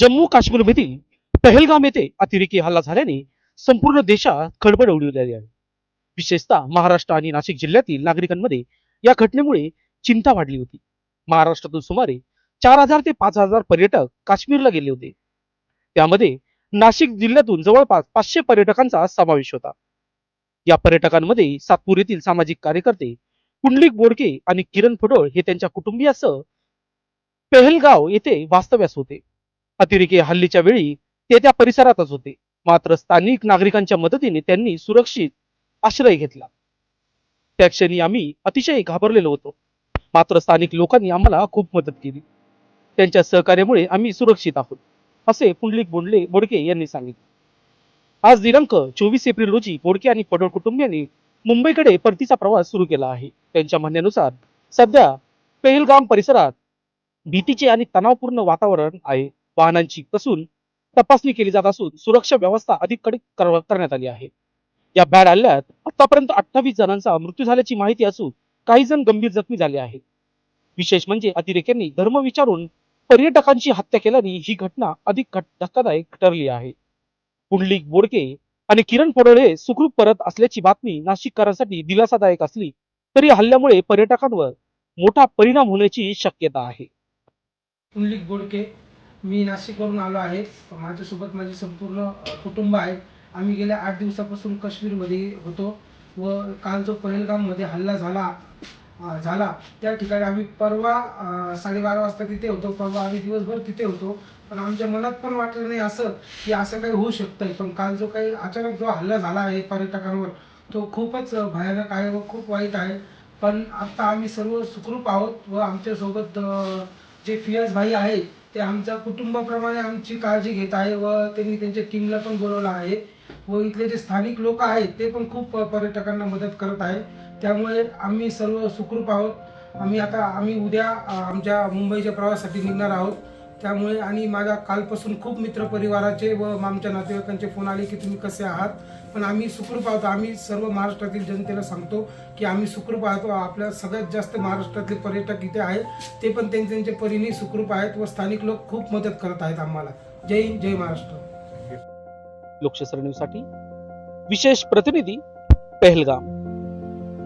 जम्मू काश्मीरमधील पहलगाम येथे अतिरेकी हल्ला झाल्याने संपूर्ण देशात खळबळ उडवली आहे. विशेषतः महाराष्ट्र आणि नाशिक जिल्ह्यातील नागरिकांमध्ये या घटनेमुळे चिंता वाढली होती. महाराष्ट्रातून सुमारे चार हजार ते पाच हजार पर्यटक काश्मीरला गेले होते. त्यामध्ये नाशिक जिल्ह्यातून जवळपास पाचशे पर्यटकांचा समावेश होता. या पर्यटकांमध्ये सातपूर येथील सामाजिक कार्यकर्ते पुंडलिक बोडके आणि किरण फडोळ हे त्यांच्या कुटुंबियासह पेहलगाव येथे वास्तव्यास होते. अतिरेकी हल्लीच्या वेळी ते त्या परिसरातच होते. मात्र स्थानिक नागरिकांच्या मदतीने त्यांनी सुरक्षित आश्रय घेतला. त्या क्षणी आम्ही अतिशय घाबरलेलो होतो. मात्र स्थानिक लोकांनी आम्हाला खूप मदत केली. त्यांच्या सहकार्यामुळे आम्ही सुरक्षित आहोत असे पुंडलिक बोंडले बोडके यांनी सांगितले. आज दिनांक चोवीस एप्रिल रोजी बोडके आणि पडोळ कुटुंबियांनी मुंबईकडे परतीचा प्रवास सुरू केला आहे. त्यांच्या म्हणण्यानुसार सध्या पेहलगाम परिसरात भीतीचे आणि तणावपूर्ण वातावरण आहे. वाहनांची कसून तपासणी केली जात असून सुरक्षा व्यवस्था अधिक कडक कर- करण्यात आली आहे. या बॅड हल्ल्यात आतापर्यंत अठ्ठावीस जणांचा मृत्यू झाल्याची माहिती असून काही जण गंभीर जखमी झाले आहेत. विशेष म्हणजे अतिरेक्यांनी धर्म विचारून पर्यटकांची हत्या केल्याने ही घटना अधिक धक्कादायक ठरली आहे. पुंडलिक बोडके आणि किरण पडोळे सुखरूप परत असल्याची बातमी नाशिककरांसाठी दिलासादायक असली तरी हल्ल्यामुळे पर्यटकांवर मोठा परिणाम होण्याची शक्यता आहे. पुंडलिक बोडके मी नाशिकवरून आलो आहे. माझ्यासोबत माझे संपूर्ण कुटुंब आहे. आम्ही गेल्या आठ दिवसापासून काश्मीरमध्ये होतो व काल जो पहलगाममध्ये हल्ला झाला झाला त्या ठिकाणी आम्ही परवा साडेबारा वाजता तिथे होतो. परवा आम्ही दिवसभर तिथे होतो. पण आमच्या मनात पण वाटलं नाही असं की असं काही होऊ शकतं पण काल जो काही अचानक जो हल्ला झाला आहे पर्यटकांवर तो खूपच भयानक आहे व खूप वाईट आहे. पण आता आम्ही सर्व सुखरूप आहोत व आमच्यासोबत जे फियाज भाई आहे ते आमच्या कुटुंबाप्रमाणे आमची काळजी घेत आहे व त्यांनी त्यांच्या टीमला पण बोलवलं आहे. व इथले जे स्थानिक लोक आहेत ते पण खूप पर्यटकांना मदत करत आहे. त्यामुळे आम्ही सर्व सुखरूप आहोत. आम्ही आता आम्ही उद्या आमच्या मुंबईच्या प्रवासासाठी निघणार आहोत. त्यामुळे आणि माझ्या कालपासून खूप मित्रपरिवाराचे व आमच्या नातेवाईकांचे फोन आले की तुम्ही कसे आहात? पण आम्ही सुखरूप आहोत. आम्ही सर्व महाराष्ट्रातील जनतेला सांगतो की आम्ही सुखरूप आहोत. आपल्या सगळ्यात जास्त महाराष्ट्रातले पर्यटक इथे आहेत. ते पण त्यांच्या त्यांचे परीने सुखरूप आहेत व स्थानिक लोक खूप मदत करत आहेत आम्हाला. जय हिंद जय महाराष्ट्र. लोकशाही विशेष प्रतिनिधी पहलगाम.